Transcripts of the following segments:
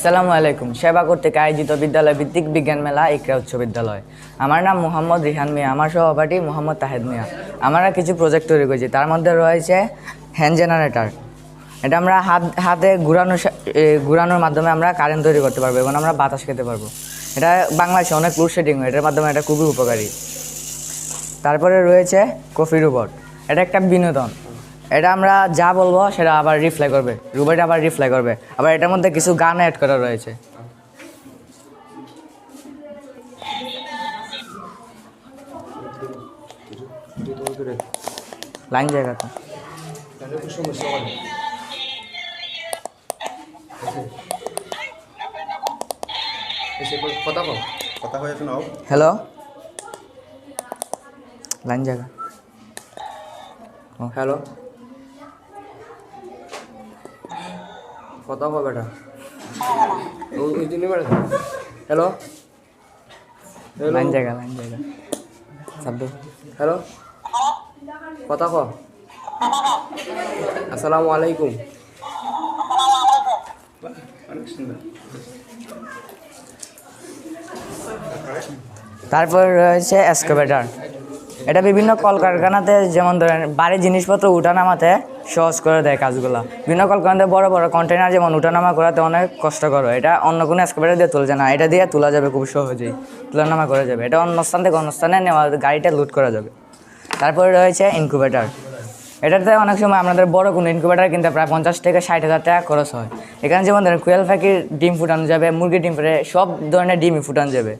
আসসালামু আলাইকুম। সেবা কর্তৃক আয়োজিত বিদ্যালয় ভিত্তিক বিজ্ঞান মেলা, ইকরা উচ্চ বিদ্যালয়। আমার নাম মোহাম্মদ রিহান মিয়া, আমার সহপাঠী মোহাম্মদ তাহেদ মিয়া। আমরা কিছু প্রজেক্ট তৈরি করেছি, তার মধ্যে রয়েছে হ্যান্ড জেনারেটর এটা আমরা হাত, হাতে ঘুরানোর সা- ঘুরানোর মাধ্যমে আমরা কারেন্ট তৈরি করতে পারব এবং আমরা বাতাস খেতে পারব। এটা বাংলাদেশে অনেক লোডশেডিং হয়, এটার মাধ্যমে এটা খুবই উপকারী। তারপরে রয়েছে কফি রোবট এটা একটা বিনোদন। এটা আমরা যা বলব সেটা আবার রিপ্লাই করবে। রোবট আবার রিপ্লাই করবে। আবার এটার মধ্যে কিছু গান অ্যাড করা রয়েছে। লাইন জায়গা তো হয়ে হ্যালো লাইন জায়গা হ্যালো কথা হবে বেটা। হ্যালো লাইন জায়গা লাইন জায়গা। শব্দ হ্যালো কথা ক। আসসালামু আলাইকুম। তারপর রয়েছে এক্সকাভেটার এটা বিভিন্ন কলকারখানাতে, যেমন ধরেন বাড়ি জিনিসপত্র উঠানামাতে সহজ করে দেয় কাজগুলো। বিভিন্ন কলকারখানাতে বড় বড় কন্টেনার যেমন উঠানামা করাতে অনেক কষ্টকর এটা অন্য কোনো এক্সকাভেটার দিয়ে তোলা যায় না। এটা দিয়ে তোলা যাবে খুব সহজেই। তুলনামা করা যাবে। এটা অন্য স্থান থেকে অন্য স্থানে নেওয়া, গাড়িটা লুট করা যাবে। তারপরে রয়েছে ইনকুবেটার এটাতে অনেক সময় আমাদের বড় কোনো ইনকুবেটার কিনতে প্রায় পঞ্চাশ থেকে ষাট হাজার টাকা খরচ হয়। এখানে যেমন ধরেন কুয়েল পাখির ডিম ফুটানো যাবে, মুরগির ডিম ফুটে সব ধরনের ডিমই ফুটানো যাবে।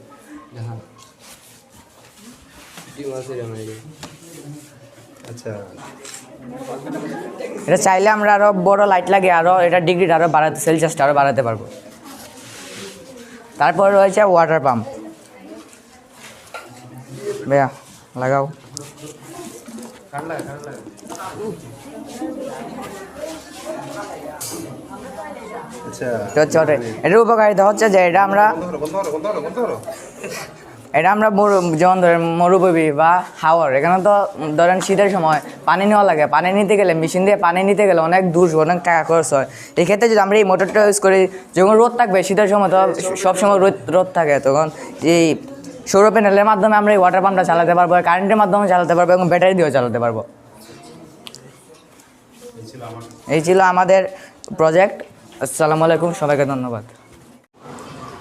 আচ্ছা। এটা চাইলে আমরা আরও বড় লাইট লাগিয়ে আরও এটা ডিগ্রিটা আরও বাড়াতে সেলসিয়াসটা আরও বাড়াতে পারব। তারপর রয়েছে ওয়াটার পাম্প বেয়া লাগাও। আচ্ছা। এটা এটার উপকারিতা হচ্ছে যে এটা আমরা এটা আমরা মরু, যেমন ধরেন মরুভূমি বা হাওয়ার, এখানে তো ধরেন শীতের সময় পানি নেওয়া লাগে। পানি নিতে গেলে, মেশিন দিয়ে পানি নিতে গেলে অনেক দূর, অনেক টাকা খরচ হয়। এই ক্ষেত্রে যদি আমরা এই মোটরটা ইউজ করি, যখন রোদ থাকবে, শীতের সময় তো সবসময় রোদ রোদ থাকে, তখন এই সৌর প্যানেলের মাধ্যমে আমরা এই ওয়াটার পাম্পটা চালাতে পারব কারেন্টের মাধ্যমে চালাতে পারব এবং ব্যাটারি দিয়েও চালাতে পারব। এই ছিল আমাদের প্রজেক্ট আসসালামু আলাইকুম, সবাইকে ধন্যবাদ।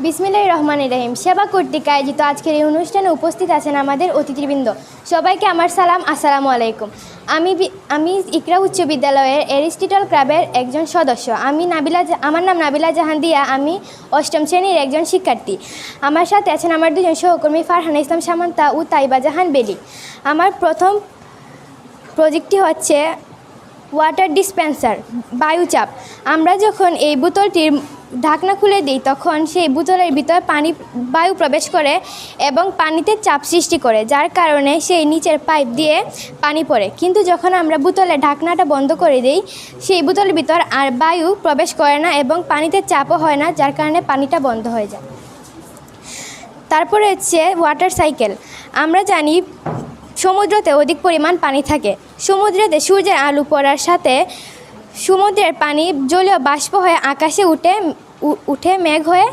বিসমিল্লাহ রহমান রহিম। সেবা কর্তৃক আয়োজিত আজকের এই অনুষ্ঠানে উপস্থিত আছেন আমাদের অতিথিবৃন্দ। সবাইকে আমার সালাম, আসসালামু আলাইকুম। আমি আমি ইকরা উচ্চ বিদ্যালয়ের এরিস্টিটল ক্লাবের একজন সদস্য। আমি নাবিলা আমার নাম নাবিলা জাহান দিয়া। আমি অষ্টম শ্রেণির একজন শিক্ষার্থী। আমার সাথে আছেন আমার দুজন সহকর্মী ফারহানা ইসলাম সামান্তা ও তাইবা জাহান বেলি। আমার প্রথম প্রজেক্টটি হচ্ছে ওয়াটার ডিসপেন্সার, বায়ুচাপ। আমরা যখন এই বোতলটির ঢাকনা খুলে দিই, তখন সেই বোতলের ভিতর পানি, বায়ু প্রবেশ করে এবং পানিতে চাপ সৃষ্টি করে, যার কারণে সেই নিচের পাইপ দিয়ে পানি পড়ে। কিন্তু যখন আমরা বোতলের ঢাকনাটা বন্ধ করে দিই, সেই বোতলের ভিতর আর বায়ু প্রবেশ করে না এবং পানিতে চাপও হয় না, যার কারণে পানিটা বন্ধ হয়ে যায়। তারপরে হচ্ছে ওয়াটার সাইকেল আমরা জানি সমুদ্রতে অধিক পরিমাণ পানি থাকে। সমুদ্রেতে সূর্যের আলু পড়ার সাথে সমুদ্রের পানি জলীয় বাষ্প হয়ে আকাশে উঠে উঠে মেঘ হয়ে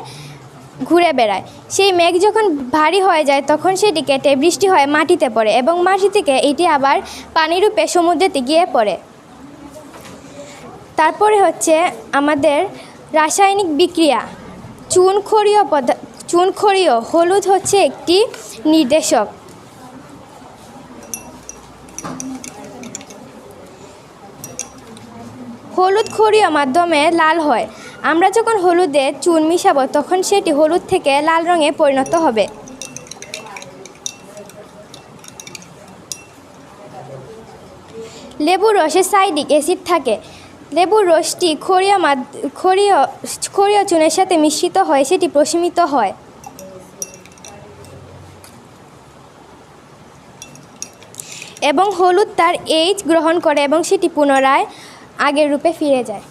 ঘুরে বেড়ায়। সেই মেঘ যখন ভারী হয়ে যায়, তখন সেটি কেটে বৃষ্টি হয়ে মাটিতে পড়ে এবং মাটি থেকে এটি আবার পানিরূপে সমুদ্রেতে গিয়ে পড়ে। তারপরে হচ্ছে আমাদের রাসায়নিক বিক্রিয়া। চুন ক্ষরীয় পদা চুন হলুদ হচ্ছে একটি নির্দেশক। হলুদ ক্ষরীয় মাধ্যমে লাল হয়। আমরা যখন হলুদে চুন মিশাবো, তখন সেটি হলুদ থেকে লাল রঙে পরিণত হবে। লেবুর রসে সাইডিক অ্যাসিড থাকে। লেবুর রসটি ক্ষরীয় মাদ ক্ষরীয় ক্ষরীয় চুনের সাথে মিশ্রিত হয়, সেটি প্রশমিত হয়। এবং হলুদ তার এইচ গ্রহণ করে এবং সেটি পুনরায় আগের রূপে ফিরে যায়।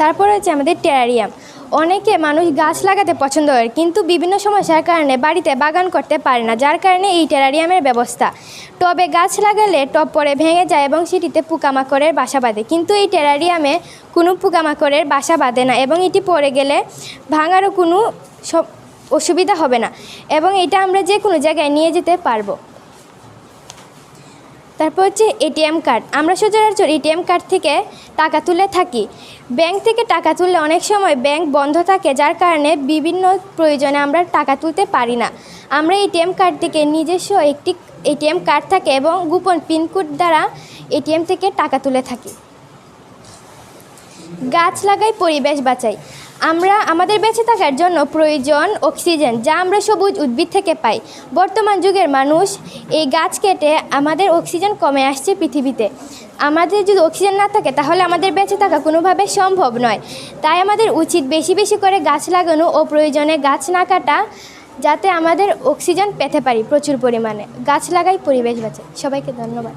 তারপর হচ্ছে আমাদের টেরারিয়াম অনেকে মানুষ গাছ লাগাতে পছন্দ করে, কিন্তু বিভিন্ন সমস্যার কারণে বাড়িতে বাগান করতে পারে না, যার কারণে এই টেরারিয়ামের ব্যবস্থা। টবে গাছ লাগালে টব পরে ভেঙে যায় এবং সেটিতে পোকামাকড়ের বাসা বাঁধে। কিন্তু এই টেরারিয়ামে কোনো পোকামাকড়ের বাসা বাঁধে না এবং এটি পড়ে গেলে ভাঙারও কোনো সব অসুবিধা হবে না। এবং এটা আমরা যে কোনো জায়গায় নিয়ে যেতে পারব। তারপর হচ্ছে এটিএম কার্ড। আমরা সচরাচর এটিএম কার্ড থেকে টাকা তুলে থাকি। ব্যাংক থেকে টাকা তুললে অনেক সময় ব্যাংক বন্ধ থাকে, যার কারণে বিভিন্ন প্রয়োজনে আমরা টাকা তুলতে পারি না। আমরা এটিএম কার্ড থেকে নিজস্ব একটি এটিএম কার্ড থাকে এবং গোপন পিনকোড দ্বারা এটিএম থেকে টাকা তুলে থাকি। গাছ লাগাই, পরিবেশ বাঁচাই। আমরা, আমাদের বেঁচে থাকার জন্য প্রয়োজন অক্সিজেন, যা আমরা সবুজ উদ্ভিদ থেকে পাই। বর্তমান যুগের মানুষ এই গাছ কেটে আমাদের অক্সিজেন কমে আসছে পৃথিবীতে। আমাদের যদি অক্সিজেন না থাকে, তাহলে আমাদের বেঁচে থাকা কোনোভাবে সম্ভব নয়। তাই আমাদের উচিত বেশি বেশি করে গাছ লাগানো ও প্রয়োজনে গাছ না কাটা, যাতে আমাদের অক্সিজেন পেতে পারি প্রচুর পরিমাণে। গাছ লাগাই, পরিবেশ বাঁচে সবাইকে ধন্যবাদ।